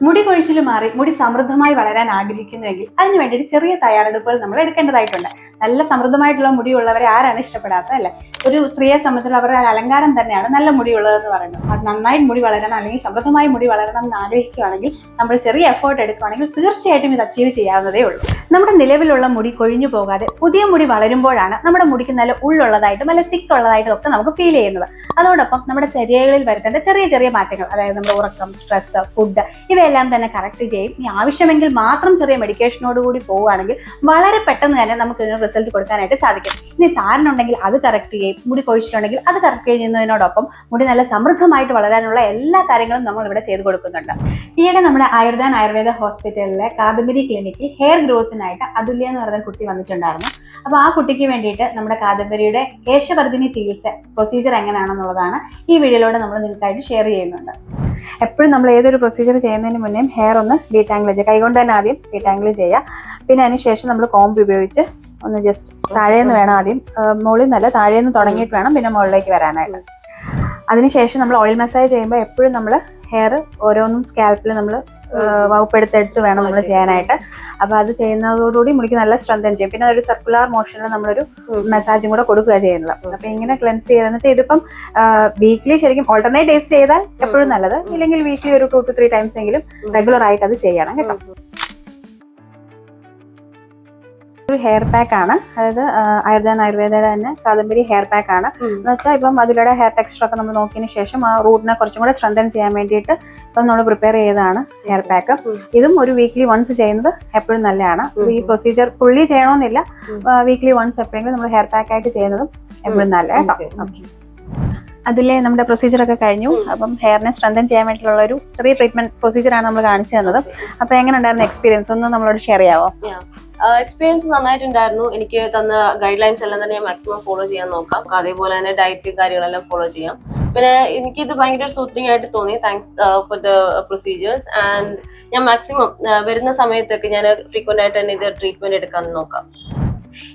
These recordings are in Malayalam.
മുടി കൊഴിച്ചിൽ മാറി മുടി സമൃദ്ധമായി വളരാൻ ആഗ്രഹിക്കുന്നുവെങ്കിൽ അതിനുവേണ്ടി വേണ്ടിയിട്ട് ചെറിയ തയ്യാറെടുപ്പുകൾ നമ്മൾ എടുക്കേണ്ടതായിട്ടുണ്ട്. നല്ല സമൃദ്ധമായിട്ടുള്ള മുടിയുള്ളവരെ ആരാണ് ഇഷ്ടപ്പെടാത്തത് അല്ലേ? ഒരു സ്ത്രീയെ സംബന്ധിച്ചുള്ള അവരുടെ അലങ്കാരം തന്നെയാണ് നല്ല മുടിയുള്ളതെന്ന് പറയുന്നത്. അത് നന്നായി മുടി വളരണം അല്ലെങ്കിൽ സമൃദ്ധമായി മുടി വളരണം എന്ന് ആഗ്രഹിക്കുകയാണെങ്കിൽ നമ്മൾ ചെറിയ എഫേർട്ട് എടുക്കുകയാണെങ്കിൽ തീർച്ചയായിട്ടും ഇത് അച്ചീവ് ചെയ്യാവുന്നതേ ഉള്ളൂ. നമ്മുടെ നിലവിലുള്ള മുടി കൊഴിഞ്ഞു പോകാതെ പുതിയ മുടി വളരുമ്പോഴാണ് നമ്മുടെ മുടിക്ക് നല്ല ഉള്ളുള്ളതായിട്ടും നല്ല തിക്ക് ഉള്ളതായിട്ടും ഒക്കെ നമുക്ക് ഫീൽ ചെയ്യുന്നത്. അതോടൊപ്പം നമ്മുടെ ചര്യകളിൽ വരുത്തേണ്ട ചെറിയ ചെറിയ മാറ്റങ്ങൾ അതായത് നമ്മുടെ ഉറക്കം സ്ട്രെസ് ഫുഡ് ഇവയെല്ലാം തന്നെ കറക്റ്റ് ചെയ്യും ഇനി ആവശ്യമെങ്കിൽ മാത്രം ചെറിയ മെഡിക്കേഷനോട് കൂടി പോവുകയാണെങ്കിൽ വളരെ പെട്ടെന്ന് തന്നെ നമുക്ക് ഇതിന് റിസൾട്ട് കൊടുക്കാനായിട്ട് സാധിക്കും. ഇനി താരനുണ്ടെങ്കിൽ അത് കറക്റ്റ് ചെയ്യും മുടി കൊഴിച്ചിട്ടുണ്ടെങ്കിൽ അത് കറക്റ്റ് ചെയ്യുന്നതിനോടൊപ്പം മുടി നല്ല സമൃദ്ധമായിട്ട് വളരാനുള്ള എല്ലാ കാര്യങ്ങളും നമ്മൾ ഇവിടെ ചെയ്തു കൊടുക്കുന്നുണ്ട്. ഈയിടെ നമ്മുടെ ആയുർദാൻ ആയുർവേദ ഹോസ്പിറ്റലിലെ കാദംബരി ക്ലിനിക്കിൽ ഹെയർ ഗ്രോത്തിനായിട്ട് അതുല്യ എന്ന് പറയുന്ന കുട്ടി വന്നിട്ടുണ്ടായിരുന്നു. അപ്പോൾ ആ കുട്ടിക്ക് വേണ്ടിയിട്ട് നമ്മുടെ കാദംബരിയുടെ കേശവർദ്ധിനി ചികിത്സ പ്രൊസീജിയർ എങ്ങനെയാണെന്നുള്ളതാണ് ഈ വീഡിയോയിലൂടെ നമ്മൾ നിങ്ങൾക്കായിട്ട് ഷെയർ ചെയ്യുന്നുണ്ട്. എപ്പോഴും നമ്മൾ ഏതൊരു പ്രൊസീജിയർ ചെയ്യുന്നതിന് മുന്നേ ഹെയർ ഒന്ന് ഡീറ്റാങ്കിൾ ചെയ്യുക. കൈകൊണ്ട് തന്നെ ആദ്യം ഡീറ്റാങ്കിൾ ചെയ്യുക. പിന്നെ അതിനുശേഷം നമ്മൾ കോമ്പ് ഉപയോഗിച്ച് ഒന്ന് ജസ്റ്റ് താഴേന്ന് വേണം ആദ്യം. മുകളിൽ നിന്നല്ല താഴേന്ന് തുടങ്ങിയിട്ട് വേണം പിന്നെ മുകളിലേക്ക് വരാനായിട്ട്. അതിനുശേഷം നമ്മൾ ഓയിൽ മസാജ് ചെയ്യുമ്പോൾ എപ്പോഴും നമ്മൾ ഹെയർ ഓരോന്നും സ്കാൽപ്പിൽ നമ്മൾ വകുപ്പെടുത്തെടുത്ത് വേണം നമ്മൾ ചെയ്യാനായിട്ട്. അപ്പൊ അത് ചെയ്യുന്നതോടുകൂടി മുടിക്ക് നല്ല സ്ട്രെങ്തൻ ചെയ്യും. പിന്നെ ഒരു സർക്കുലർ മോഷനിൽ നമ്മളൊരു മെസ്സാജും കൂടെ കൊടുക്കുക ചെയ്യുന്നത്. അപ്പൊ ഇങ്ങനെ ക്ലെൻസ് ചെയ്തെന്ന് വെച്ചാൽ ഇതിപ്പം വീക്ക്ലി ശരിക്കും ഓൾട്ടർനേറ്റ് ഡേയ്സ് ചെയ്താൽ എപ്പോഴും നല്ലത്. ഇല്ലെങ്കിൽ വീക്ക്ലി ഒരു ടു ടു ത്രീ ടൈംസ് എങ്കിലും റെഗുലർ ആയിട്ട് അത് ചെയ്യണം കേട്ടോ. ഒരു ഹെയർ പാക്ക് ആണ്. അതായത് ആയുർവേദ ആയുർവേദയുടെ തന്നെ കാദംബരി ഹെയർ പാക്ക് ആണ്. എന്ന് വെച്ചാൽ ഇപ്പം അതിലൂടെ ഹെയർ ടെക്സ്ചർ ഒക്കെ നമ്മൾ നോക്കിയതിന് ശേഷം ആ റൂട്ടിനെ കുറച്ചും കൂടെ സ്ട്രെങ്തൻ ചെയ്യാൻ വേണ്ടിയിട്ട് ഇപ്പം നമ്മൾ പ്രിപ്പയർ ചെയ്തതാണ് ഹെയർ പാക്ക് ഇതും ഒരു വീക്ക്ലി വൺസ് ചെയ്യുന്നത് എപ്പോഴും നല്ലതാണ്. ഈ പ്രൊസീജിയർ ഫുള്ളി ചെയ്യണമെന്നില്ല. വീക്ക്ലി വൺസ് എപ്പോഴെങ്കിലും നമ്മൾ ഹെയർ പാക്ക് ആയിട്ട് ചെയ്യുന്നതും എപ്പോഴും നല്ല കേട്ടോ. അതിലെ നമ്മുടെ പ്രൊസീജിയർ ഒക്കെ കഴിഞ്ഞു. അപ്പം ഹെയറിനെ സ്ട്രെങ്തൻ ചെയ്യാൻ വേണ്ടിയിട്ടുള്ള ഒരു ചെറിയ ട്രീറ്റ്മെന്റ് പ്രൊസീജിയർ ആണ് നമ്മൾ കാണിച്ചു തന്നത്. അപ്പൊ എങ്ങനെ ഉണ്ടായിരുന്ന എക്സ്പീരിയൻസ് ഒന്ന് നമ്മളോട് ഷെയർ ചെയ്യാവോ? എക്സ്പീരിയൻസ് നന്നായിട്ടുണ്ടായിരുന്നു. എനിക്ക് തന്ന ഗൈഡ് ലൈൻസ് എല്ലാം തന്നെ ഞാൻ മാക്സിമം ഫോളോ ചെയ്യാൻ നോക്കാം. അതേപോലെ തന്നെ ഡയറ്റ് കാര്യങ്ങളെല്ലാം ഫോളോ ചെയ്യാം. പിന്നെ എനിക്ക് ഇത് ഭയങ്കര സൂത്രിങ് ആയിട്ട് തോന്നി. Thanks for the procedures and ഞാൻ മാക്സിമം വരുന്ന സമയത്തൊക്കെ ഞാൻ ഫ്രീക്വന്റ് ആയിട്ട് തന്നെ ഇത് ട്രീറ്റ്മെന്റ് എടുക്കാൻ നോക്കാം.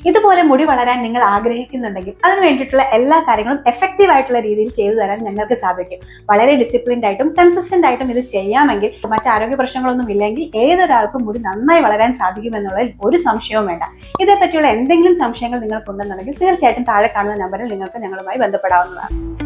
ഇതുപോലെ മുടി വളരാൻ നിങ്ങൾ ആഗ്രഹിക്കുന്നുണ്ടെങ്കിൽ അതിന് വേണ്ടിയിട്ടുള്ള എല്ലാ കാര്യങ്ങളും എഫക്റ്റീവ് ആയിട്ടുള്ള രീതിയിൽ ചെയ്തു തരാൻ ഞങ്ങൾക്ക് സാധിക്കും. വളരെ ഡിസിപ്ലിൻഡ് ആയിട്ടും കൺസിസ്റ്റന്റ് ആയിട്ടും ഇത് ചെയ്യാമെങ്കിൽ മറ്റ് ആരോഗ്യ പ്രശ്നങ്ങളൊന്നും ഇല്ലെങ്കിൽ ഏതൊരാൾക്കും മുടി നന്നായി വളരാൻ സാധിക്കുമെന്നുള്ളതിൽ ഒരു സംശയവും വേണ്ട. ഇതേപ്പറ്റിയുള്ള എന്തെങ്കിലും സംശയങ്ങൾ നിങ്ങൾക്ക് ഉണ്ടെന്നുണ്ടെങ്കിൽ തീർച്ചയായിട്ടും താഴെ കാണുന്ന നമ്പറിൽ നിങ്ങൾക്ക് ഞങ്ങളുമായി ബന്ധപ്പെടാവുന്നതാണ്.